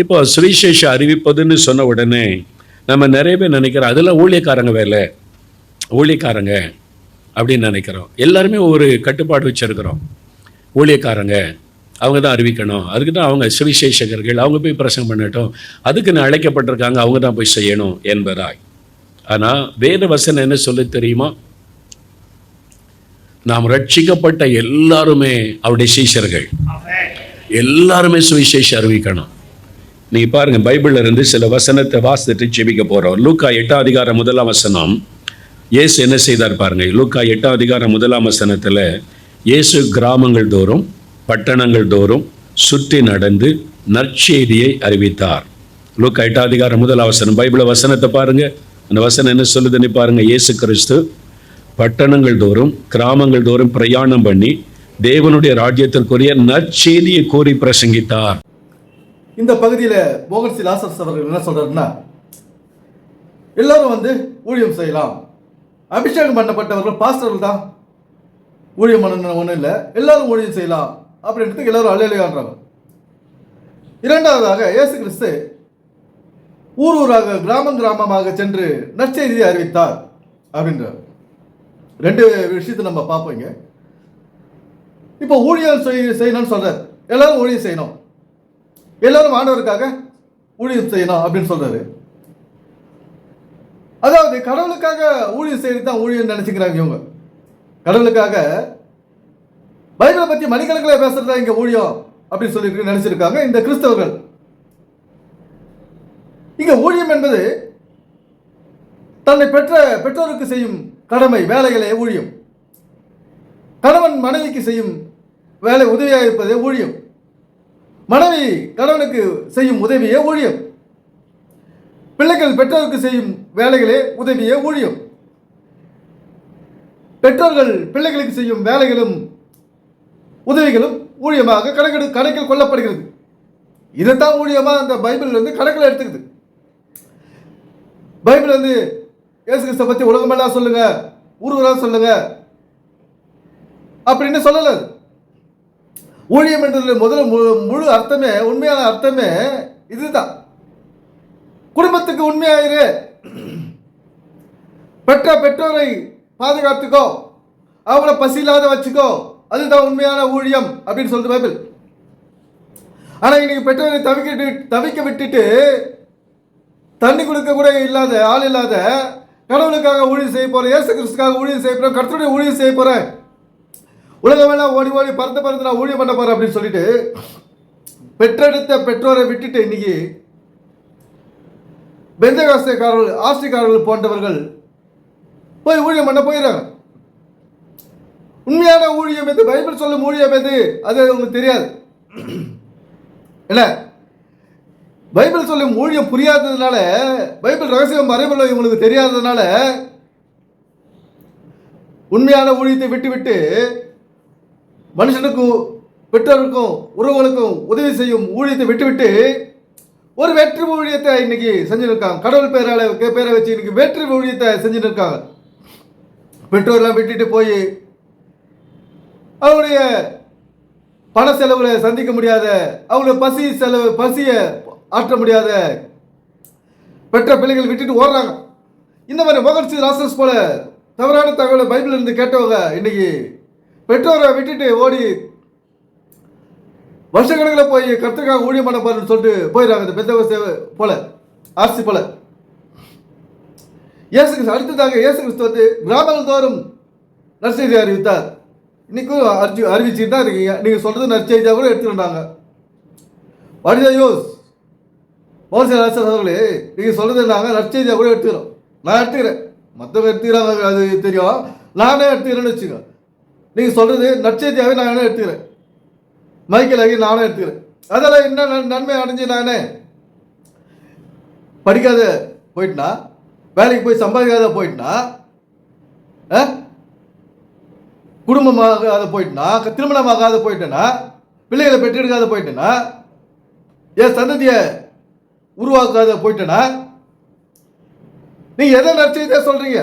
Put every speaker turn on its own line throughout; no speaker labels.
இப்போ சுவிசேஷ அறிவிப்பதுன்னு சொன்ன உடனே நம்ம நிறைய பேர் நினைக்கிறோம் அதெல்லாம் ஊழியக்காரங்க வேலை. ஊழியக்காரங்க. அப்படின்னு நினைக்கிறோம். எல்லாருமே ஒரு கட்டுப்பாடு வச்சிருக்கிறோம். ஊழியக்காரங்க அவங்க தான் அறிவிக்கணும். அதுக்கு தான் அவங்க சுவிசேஷகர்கள் அவங்க போய் பிரசங்கம் பண்ணட்டும். அதுக்குன்னு அழைக்கப்பட்டிருக்காங்க அவங்க தான் போய் செய்யணும் என்பதாய். ஆனால் வேத வசனம் என்ன சொல்லி தெரியுமா? நாம் ரட்சிக்கப்பட்ட எல்லாருமே அவருடைய சீஷர்கள். எல்லாருமே சுவிசேஷம் அறிவிக்கணும். நீங்க பாருங்க பைபிள்ல இருந்து சில வசனத்தை வாசித்துட்டு ஜெபிக்க போறோம். லூக்கா எட்டாம் அதிகாரம் முதலாம் வசனம். இயேசு என்ன செய்தார் பாருங்க லூக்கா எட்டாம் அதிகாரம் முதலாம் வசனத்துல இயேசு கிராமங்கள் தோறும் பட்டணங்கள் தோறும் சுற்றி நடந்து நற்செய்தியை அறிவித்தார். லூக்கா எட்டாம் அதிகாரம் முதல் வசனம் பைபிள வசனத்தை பாருங்க. அந்த வசனம் என்ன சொல்லுதுன்னு பாருங்க இயேசு கிறிஸ்து பட்டணங்கள் தோறும் கிராமங்கள் தோறும் பிரயாணம் பண்ணி தேவனுடைய ராஜ்யத்திற்குரிய நற்செய்தியை கூறி பிரசங்கித்தார்.
இந்த பகுதியில் மோகன் சி லாசர்ஸ் அவர்கள் என்ன சொல்கிறாருன்னா எல்லாரும் வந்து ஊழியம் செய்யலாம். அபிஷேகம் பண்ணப்பட்டவர்கள் பாஸ்டர்கள் தான். ஊழியம் பண்ண ஒன்றும் இல்லை. எல்லாரும் ஊழியம் செய்யலாம் அப்படின்றதுக்கு எல்லாரும் அலையலையான்றாங்க இரண்டாவதாக இயேசு கிறிஸ்து ஊர் ஊராக கிராமம் கிராமமாக சென்று நற்செய்தியை அறிவித்தார் அப்படின்றார். ரெண்டு விஷயத்தை நம்ம பார்ப்போங்க இப்போ ஊழியம் செய் செய்யணும்னு சொல்றாரு. எல்லாரும் ஊழியம் செய்யணும். எல்லாரும் ஆண்டவருக்காக ஊழியம் செய்யணும் அப்படின்னு சொல்றாரு. அதாவது கடவுளுக்காக ஊழியம் செய்யறது தான் ஊழியம் நினைச்சுக்கிறாங்க இவங்க. கடவுளுக்காக பைபிளை பத்தி மணிக்கணக்கில் பேசுறது தான் இங்க ஊழியம் அப்படின்னு சொல்லி நினைச்சிருக்காங்க இந்த கிறிஸ்தவர்கள். இங்க ஊழியம் என்பது தன்னை பெற்ற பெற்றோருக்கு செய்யும் கடமை வேலைகளே ஊழியம். கணவன் மனைவிக்கு செய்யும் வேலை உதவியாக இருப்பதே ஊழியம். மனைவி கணவனுக்கு செய்யும் உதவியே ஊழியம். பிள்ளைகள் பெற்றோருக்கு செய்யும் வேலைகளே உதவியே ஊழியம். பெற்றோர்கள் பிள்ளைகளுக்கு செய்யும் வேலைகளும் உதவிகளும் ஊழியமாக கணக்கெடு கணக்கில் கொள்ளப்படுகிறது. இதைத்தான் ஊழியமா அந்த பைபிள் வந்து கணக்கில் எடுத்துக்குது. பைபிள் வந்து இயேசு கிறிஸ்தை பத்தி உலகமெல்லாம் சொல்லுங்க ஊர் சொல்லுங்கள் சொல்லுங்க அப்படின்னு சொல்லலை ஊழியம் என்றது முதல்ல மு- முழு அர்த்தமே உண்மையான அர்த்தமே இதுதான். குடும்பத்துக்கு உண்மையாயிரு. பெற்ற பெற்றோரை பாதுகாத்துக்கோ. அவங்கள பசி இல்லாத வச்சுக்கோ. அதுதான் உண்மையான ஊழியம் அப்படின்னு சொல்லுது பைபிள். ஆனால் இன்னைக்கு பெற்றோரை தவிக்க தவிக்க விட்டுட்டு தண்ணி கொடுக்க கூட இல்லாத ஆள் இல்லாத கடவுளுக்காக ஊழியம் செய்ய போகிறேன் இயேசு கிறிஸ்துக்காக ஊழியம் செய்ய போகிறேன் கடத்தோடைய ஊழியம் செய்ய போகிறேன் உலகமெல்லாம் ஓடி ஓடி பறந்து பறந்து நான் ஊழியம் பண்ண போறேன் அப்படின்னு சொல்லிட்டு பெற்றெடுத்த பெற்றோரை விட்டுட்டு இன்னைக்கு பெந்தகாசியக்காரர்கள் ஆஸ்திகாரர்கள் போன்றவர்கள் போய் ஊழியம் பண்ண போயிடுறாங்க. உண்மையான ஊழியம் எது? பைபிள் சொல்லும் ஊழியம் எது? அது உங்களுக்கு தெரியாது. என்ன? பைபிள் சொல்லும் ஊழியம் புரியாததுனால பைபிள் ரகசியம் மறைபொருள் இவங்களுக்கு தெரியாததுனால உண்மையான ஊழியத்தை விட்டுவிட்டு மனுஷனுக்கும் பெற்றோருக்கும் உறவுகளுக்கும் உதவி செய்யும் ஊழியத்தை விட்டுவிட்டு ஒரு வெற்றி ஊழியத்தை இன்னைக்கு செஞ்சுருக்காங்க கடவுள் பேரால பேரை வச்சு இன்னைக்கு வெற்றி ஊழியத்தை செஞ்சுட்டு இருக்காங்க பெற்றோர்லாம் விட்டுட்டு போய் அவருடைய பண செலவுல சந்திக்க முடியாத அவங்கள பசி செலவு பசியை ஆற்ற முடியாத பெற்ற பிள்ளைகள் விட்டுட்டு ஓடுறாங்க. இந்த மாதிரி மகர்ஷி ராசஸ் போல தவறான தகவலை பைபிள் இருந்து கேட்டவங்க இன்னைக்கு பெற்றோரை விட்டுட்டு ஓடி வருஷக்கணக்கில் போய் கருத்துக்காக ஊழியம் பண்ண போறேன்னு சொல்லிட்டு போயிடுறாங்க. இந்த பெத்த போல ஆர்சி போல. இயேசு கிறிஸ்து அடுத்ததாக இயேசு கிறிஸ்து வந்து கிராமங்கள் தோறும் நற்செய்தி அறிவித்தார். இன்னைக்கும் அறிவி அறிவிச்சுட்டு தான் இருக்கீங்க. நீங்கள் சொல்கிறது நற்செய்தியாக கூட எடுத்துக்கிட்டாங்க வடித யோஸ் மோச அரசர் அவர்களே நீங்கள் சொல்கிறது நாங்கள் நற்செய்தியாக கூட எடுத்துக்கிறோம். நான் எடுத்துக்கிறேன். மற்றவங்க எடுத்துக்கிறாங்க அது தெரியும். நானே எடுத்துக்கிறேன்னு வச்சுக்கோங்க நீங்கள் சொல்கிறது நற்செய்தியாகவே நானே எடுத்துக்கிறேன். மைக்கேல் ஆகி நானும் எடுத்துக்கிறேன். அதெல்லாம் என்ன நன்- நன்மை அடைஞ்சு நானே படிக்காத போயிட்டுனா வேலைக்கு போய் சம்பாதிக்காத போயிட்டுனா ஆ? அதை போயிட்டுனா க- திருமணமாகாத போயிட்டேன்னா பிள்ளைகளை பெற்றெடுக்காத போயிட்டேன்னா என் சந்ததியை உருவாக்காத போயிட்டேன்னா நீங்கள் எதை நற்செய்தியா சொல்கிறீங்க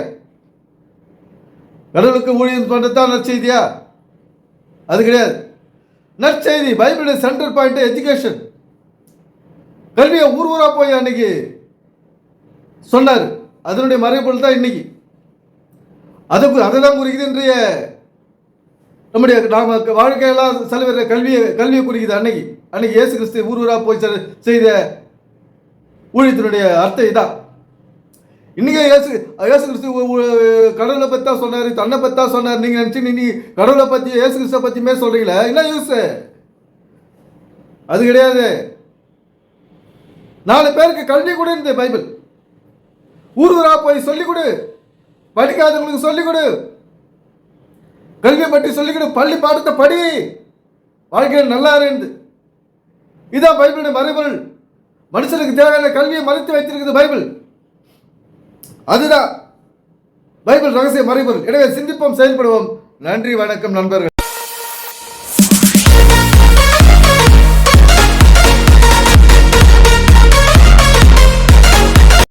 கடவுளுக்கு ஊழியம் பண்றது நற்செய்தியா? அது கிடையாது. நற்செய்தி பைபிள் சென்டர் பாயிண்ட் எஜுகேஷன் கல்வியை ஊர் போய் அன்னைக்கு சொன்னார். அதனுடைய மறைபொருள் தான் இன்னைக்கு. அதை அதை தான் குறிக்குது இன்றைய நம்முடைய நாம வாழ்க்கையெல்லாம் செலவிடுற கல்வியை கல்வியை குறிக்குது அன்னைக்கு. அன்னைக்கு இயேசு கிறிஸ்து ஊர் போய் செ- செய்த ஊழியத்தினுடைய அர்த்தம் இதான். இன்னைக்கு இயேசு இயேசு கிறிஸ்து கடவுளை பற்றி தான் சொன்னார் தன்னை பற்றி தான் சொன்னார். நீங்கள் நினச்சி நீ கடவுளை பற்றி இயேசு கிறிஸ்துவ பற்றியுமே சொல்கிறீங்களே என்ன யூஸு அது கிடையாது. நாலு பேருக்கு கல்வி கொடு இந்த பைபிள். ஊர் ஊரா போய் சொல்லிக் கொடு. படிக்காதவங்களுக்கு சொல்லிக் கொடு. கல்வியை பற்றி சொல்லிக் கொடு. பள்ளி பாடத்தை படி. வாழ்க்கையில் நல்லா இருந்து இதான் பைபிளுடைய மறைபொருள். மனுஷனுக்கு தேவையான கல்வியை மறைத்து வைத்திருக்குது பைபிள். அதுதான் பைபிள் ரகசிய மறைபொருள். எனவே சிந்திப்போம் செயல்படுவோம். நன்றி வணக்கம் நண்பர்கள்.